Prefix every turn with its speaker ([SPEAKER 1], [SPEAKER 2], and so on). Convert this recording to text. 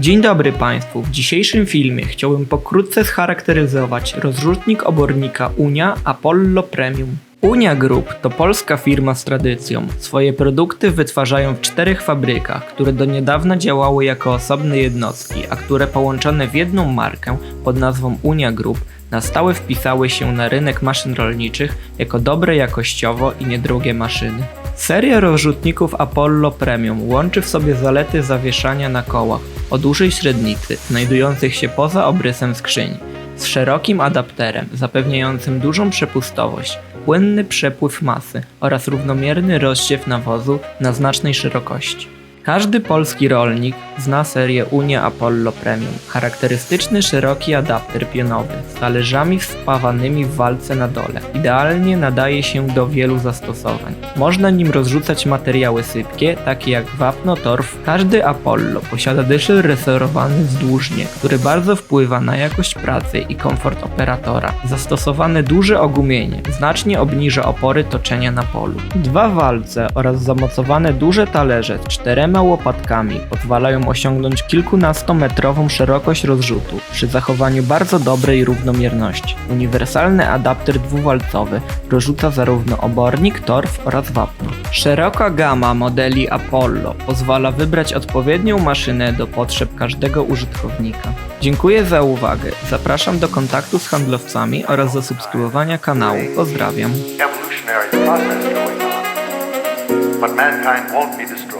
[SPEAKER 1] Dzień dobry Państwu. W dzisiejszym filmie chciałbym pokrótce scharakteryzować rozrzutnik obornika Unia Apollo Premium. Unia Group to polska firma z tradycją. Swoje produkty wytwarzają w czterech fabrykach, które do niedawna działały jako osobne jednostki, a które połączone w jedną markę pod nazwą Unia Group na stałe wpisały się na rynek maszyn rolniczych jako dobre jakościowo i niedrogie maszyny. Seria rozrzutników Apollo Premium łączy w sobie zalety zawieszania na kołach o dużej średnicy, znajdujących się poza obrysem skrzyni, z szerokim adapterem zapewniającym dużą przepustowość, płynny przepływ masy oraz równomierny rozsiew nawozu na znacznej szerokości. Każdy polski rolnik zna serię Unia Apollo Premium. Charakterystyczny szeroki adapter pionowy z talerzami spawanymi w walce na dole. Idealnie nadaje się do wielu zastosowań. Można nim rozrzucać materiały sypkie, takie jak wapno, torf. Każdy Apollo posiada dyszel resorowany wzdłużnie, który bardzo wpływa na jakość pracy i komfort operatora. Zastosowane duże ogumienie znacznie obniża opory toczenia na polu. Dwa walce oraz zamocowane duże talerze z czterema łopatkami pozwalają osiągnąć kilkunastometrową szerokość rozrzutu przy zachowaniu bardzo dobrej równomierności. Uniwersalny adapter dwuwalcowy rozrzuca zarówno obornik, torf oraz wapno. Szeroka gama modeli Apollo pozwala wybrać odpowiednią maszynę do potrzeb każdego użytkownika. Dziękuję za uwagę. Zapraszam do kontaktu z handlowcami oraz do subskrybowania kanału. Pozdrawiam.
[SPEAKER 2] But mankind won't be destroyed.